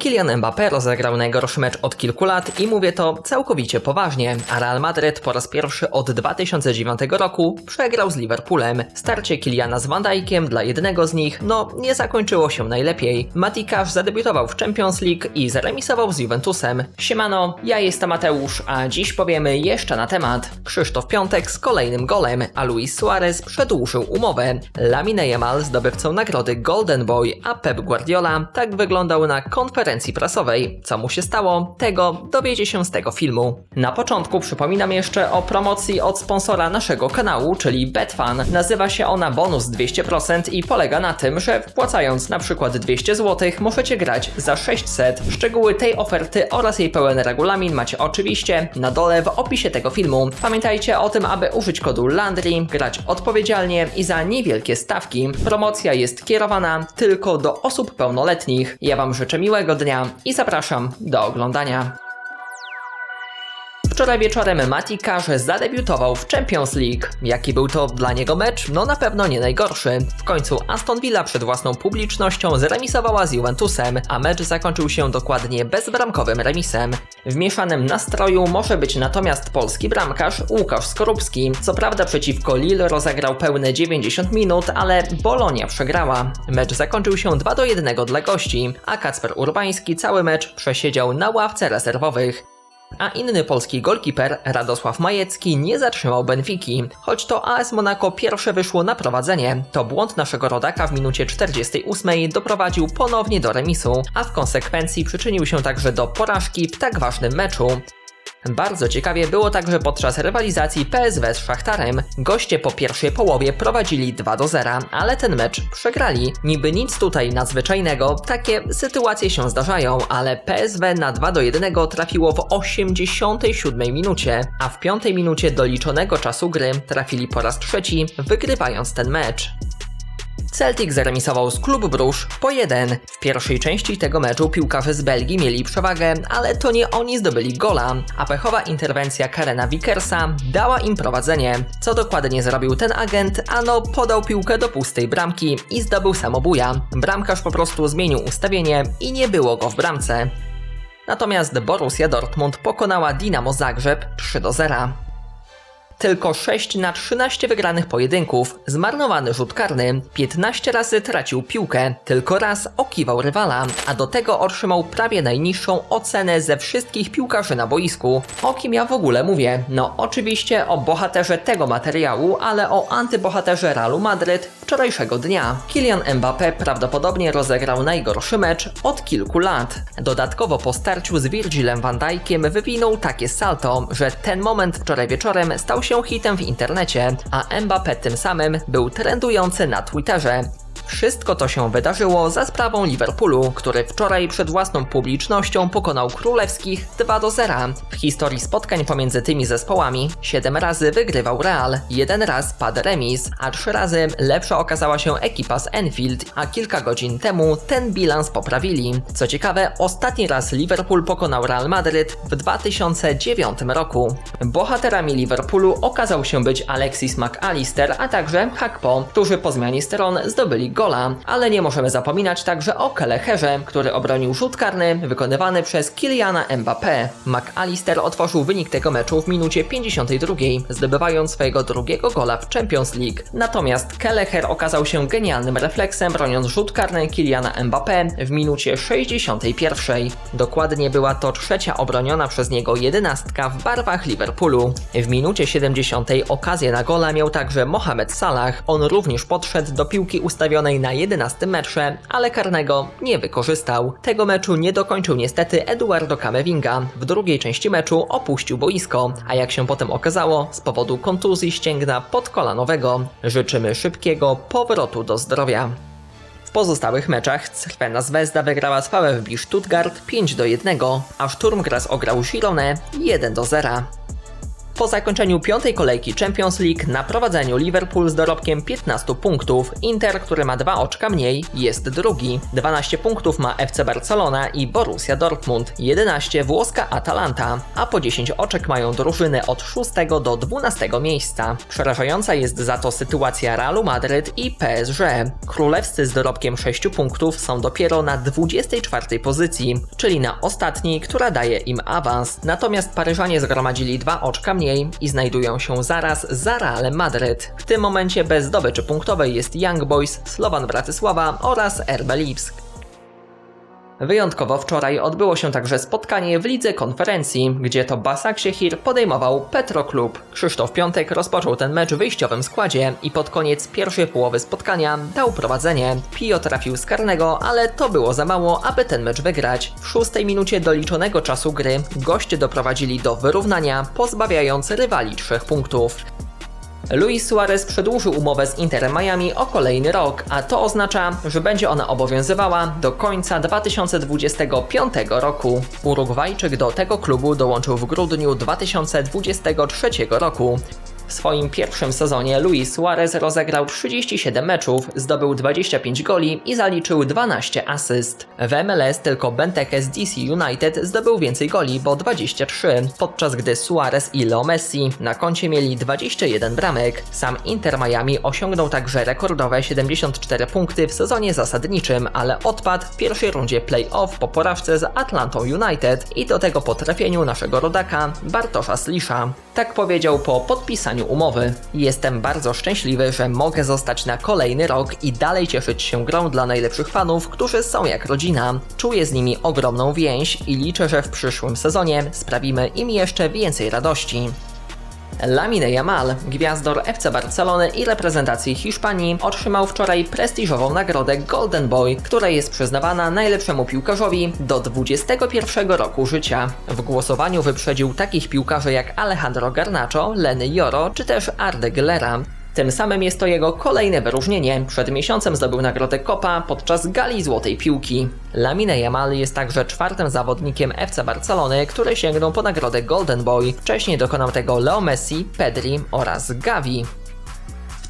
Kylian Mbappé rozegrał najgorszy mecz od kilku lat i mówię to całkowicie poważnie, a Real Madryt po raz pierwszy od 2009 roku przegrał z Liverpoolem. Starcie Kyliana z Van Dijkiem dla jednego z nich, no, nie zakończyło się najlepiej. Matikasz zadebiutował w Champions League i zaremisował z Juventusem. Siemano, ja jestem Mateusz, a dziś powiemy jeszcze na temat. Krzysztof Piątek z kolejnym golem, a Luis Suarez przedłużył umowę. Lamine Yamal zdobywcą nagrody Golden Boy, a Pep Guardiola tak wyglądał na konferencji prasowej. Co mu się stało, tego dowiecie się z tego filmu. Na początku przypominam jeszcze o promocji od sponsora naszego kanału, czyli Betfan. Nazywa się ona Bonus 200% i polega na tym, że wpłacając na przykład 200 zł możecie grać za 600. Szczegóły tej oferty oraz jej pełen regulamin macie oczywiście na dole w opisie tego filmu. Pamiętajcie o tym, aby użyć kodu LANDRY, grać odpowiedzialnie i za niewielkie stawki. Promocja jest kierowana tylko do osób pełnoletnich. Ja Wam życzę miłego dnia i zapraszam do oglądania. Wczoraj wieczorem Mati Karze zadebiutował w Champions League. Jaki był to dla niego mecz? No na pewno nie najgorszy. W końcu Aston Villa przed własną publicznością zremisowała z Juventusem, a mecz zakończył się dokładnie bezbramkowym remisem. W mieszanym nastroju może być natomiast polski bramkarz Łukasz Skorupski. Co prawda przeciwko Lille rozegrał pełne 90 minut, ale Bolonia przegrała. Mecz zakończył się 2 do 1 dla gości, a Kacper Urbański cały mecz przesiedział na ławce rezerwowych a inny polski golkiper Radosław Majecki nie zatrzymał Benfiki. Choć to AS Monaco pierwsze wyszło na prowadzenie, to błąd naszego rodaka w minucie 48 doprowadził ponownie do remisu, a w konsekwencji przyczynił się także do porażki w tak ważnym meczu. Bardzo ciekawie było także podczas rywalizacji PSW z Szachtarem. Goście po pierwszej połowie prowadzili 2 do 0, ale ten mecz przegrali. Niby nic tutaj nadzwyczajnego, takie sytuacje się zdarzają, ale PSW na 2 do 1 trafiło w 87 minucie, a w 5 minucie doliczonego czasu gry trafili po raz trzeci, wygrywając ten mecz. Celtic zaremisował z Klub Brusz po 1. W pierwszej części tego meczu piłkarze z Belgii mieli przewagę, ale to nie oni zdobyli gola, a pechowa interwencja Karena Vickersa dała im prowadzenie. Co dokładnie zrobił ten agent? Ano podał piłkę do pustej bramki i zdobył samobuja. Bramkarz po prostu zmienił ustawienie i nie było go w bramce. Natomiast Borussia Dortmund pokonała Dinamo Zagrzeb 3 do 0. Tylko 6 na 13 wygranych pojedynków, zmarnowany rzut karny, 15 razy tracił piłkę, tylko raz okiwał rywala, a do tego otrzymał prawie najniższą ocenę ze wszystkich piłkarzy na boisku. O kim ja w ogóle mówię? No oczywiście o bohaterze tego materiału, ale o antybohaterze Realu Madryt wczorajszego dnia. Kylian Mbappé prawdopodobnie rozegrał najgorszy mecz od kilku lat. Dodatkowo po starciu z Virgilem van Dijkiem wywinął takie salto, że ten moment wczoraj wieczorem stał się hitem w internecie, a Mbappé tym samym był trendujący na Twitterze. Wszystko to się wydarzyło za sprawą Liverpoolu, który wczoraj przed własną publicznością pokonał królewskich 2 do 0. W historii spotkań pomiędzy tymi zespołami 7 razy wygrywał Real, jeden raz padł remis, a 3 razy lepsza okazała się ekipa z Enfield, a kilka godzin temu ten bilans poprawili. Co ciekawe, ostatni raz Liverpool pokonał Real Madryt w 2009 roku. Bohaterami Liverpoolu okazał się być Alexis McAllister, a także Hakpo, którzy po zmianie stron zdobyli gola, ale nie możemy zapominać także o Keleherze, który obronił rzut karny wykonywany przez Kyliana Mbappé. McAllister otworzył wynik tego meczu w minucie 52, zdobywając swojego drugiego gola w Champions League. Natomiast Keleher okazał się genialnym refleksem, broniąc rzut karny Kyliana Mbappé w minucie 61. Dokładnie była to trzecia obroniona przez niego jedenastka w barwach Liverpoolu. W minucie 70 okazję na gola miał także Mohamed Salah. On również podszedł do piłki ustawionej na 11 metrze, ale karnego nie wykorzystał. Tego meczu nie dokończył niestety Eduardo Camavinga. W drugiej części meczu opuścił boisko, a jak się potem okazało, z powodu kontuzji ścięgna podkolanowego. Życzymy szybkiego powrotu do zdrowia. W pozostałych meczach Crvena Zvezda wygrała z VfB Stuttgart 5 do 1, a Sturm ograł Girone 1 do 0. Po zakończeniu piątej kolejki Champions League na prowadzeniu Liverpool z dorobkiem 15 punktów, Inter, który ma dwa oczka mniej, jest drugi. 12 punktów ma FC Barcelona i Borussia Dortmund, 11 włoska Atalanta, a po 10 oczek mają drużyny od 6 do 12 miejsca. Przerażająca jest za to sytuacja Realu Madryt i PSG. Królewscy z dorobkiem 6 punktów są dopiero na 24 pozycji, czyli na ostatniej, która daje im awans. Natomiast Paryżanie zgromadzili dwa oczka mniej i znajdują się zaraz za Realem Madryt. W tym momencie bez zdobyczy punktowej jest Young Boys, Slovan Bratysława oraz RB Lipsk. Wyjątkowo wczoraj odbyło się także spotkanie w lidze konferencji, gdzie to Basak Siehir podejmował Petro Klub. Krzysztof Piątek rozpoczął ten mecz w wyjściowym składzie i pod koniec pierwszej połowy spotkania dał prowadzenie. Pio trafił z karnego, ale to było za mało, aby ten mecz wygrać. W szóstej minucie doliczonego czasu gry goście doprowadzili do wyrównania, pozbawiając rywali trzech punktów. Luis Suarez przedłużył umowę z Interem Miami o kolejny rok, a to oznacza, że będzie ona obowiązywała do końca 2025 roku. Urugwajczyk do tego klubu dołączył w grudniu 2023 roku. W swoim pierwszym sezonie Luis Suarez rozegrał 37 meczów, zdobył 25 goli i zaliczył 12 asyst. W MLS tylko Benteke z DC United zdobył więcej goli, bo 23, podczas gdy Suarez i Leo Messi na koncie mieli 21 bramek. Sam Inter Miami osiągnął także rekordowe 74 punkty w sezonie zasadniczym, ale odpadł w pierwszej rundzie play-off po porażce z Atlantą United i do tego po trafieniu naszego rodaka Bartosza Slisza. Tak powiedział po podpisaniu umowy. Jestem bardzo szczęśliwy, że mogę zostać na kolejny rok i dalej cieszyć się grą dla najlepszych fanów, którzy są jak rodzina. Czuję z nimi ogromną więź i liczę, że w przyszłym sezonie sprawimy im jeszcze więcej radości. Lamine Yamal, gwiazdor FC Barcelony i reprezentacji Hiszpanii, otrzymał wczoraj prestiżową nagrodę Golden Boy, która jest przyznawana najlepszemu piłkarzowi do 21 roku życia. W głosowaniu wyprzedził takich piłkarzy jak Alejandro Garnacho, Leny Joro czy też Arde Gülera. Tym samym jest to jego kolejne wyróżnienie. Przed miesiącem zdobył nagrodę Copa podczas gali Złotej Piłki. Lamine Yamal jest także czwartym zawodnikiem FC Barcelony, który sięgnął po nagrodę Golden Boy. Wcześniej dokonał tego Leo Messi, Pedri oraz Gavi.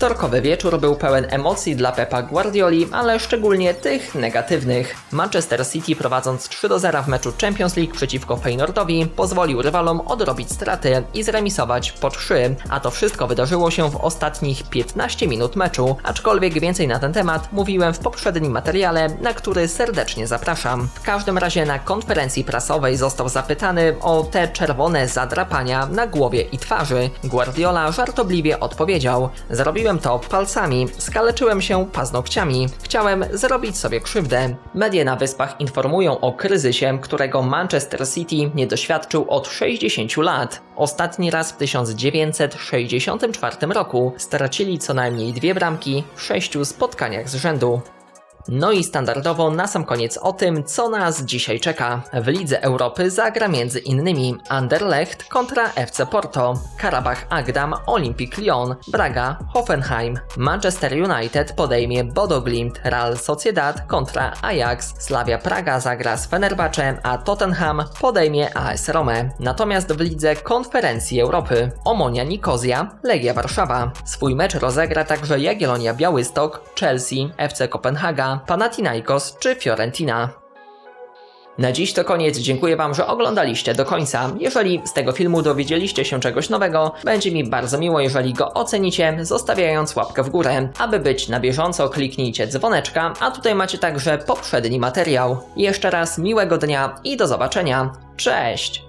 Wtorkowy wieczór był pełen emocji dla Pepa Guardioli, ale szczególnie tych negatywnych. Manchester City prowadząc 3 do 0 w meczu Champions League przeciwko Feynordowi pozwolił rywalom odrobić straty i zremisować po 3, a to wszystko wydarzyło się w ostatnich 15 minut meczu, aczkolwiek więcej na ten temat mówiłem w poprzednim materiale, na który serdecznie zapraszam. W każdym razie na konferencji prasowej został zapytany o te czerwone zadrapania na głowie i twarzy. Guardiola żartobliwie odpowiedział: Zrobiłem to palcami, skaleczyłem się paznokciami. Chciałem zrobić sobie krzywdę. Media na wyspach informują o kryzysie, którego Manchester City nie doświadczył od 60 lat. Ostatni raz w 1964 roku stracili co najmniej dwie bramki w sześciu spotkaniach z rzędu. No i standardowo na sam koniec o tym, co nas dzisiaj czeka. W Lidze Europy zagra między innymi Anderlecht kontra FC Porto, Karabach Agdam, Olympic Lyon, Braga, Hoffenheim, Manchester United podejmie Bodo Glimt, Real Sociedad kontra Ajax, Slavia Praga zagra z Fenerbahce, a Tottenham podejmie AS Rome. Natomiast w Lidze Konferencji Europy Omonia Nikozja, Legia Warszawa. Swój mecz rozegra także Jagiellonia Białystok, Chelsea, FC Kopenhaga, Panathinaikos czy Fiorentina. Na dziś to koniec. Dziękuję Wam, że oglądaliście do końca. Jeżeli z tego filmu dowiedzieliście się czegoś nowego, będzie mi bardzo miło, jeżeli go ocenicie, zostawiając łapkę w górę. Aby być na bieżąco, kliknijcie dzwoneczka, a tutaj macie także poprzedni materiał. Jeszcze raz miłego dnia i do zobaczenia. Cześć!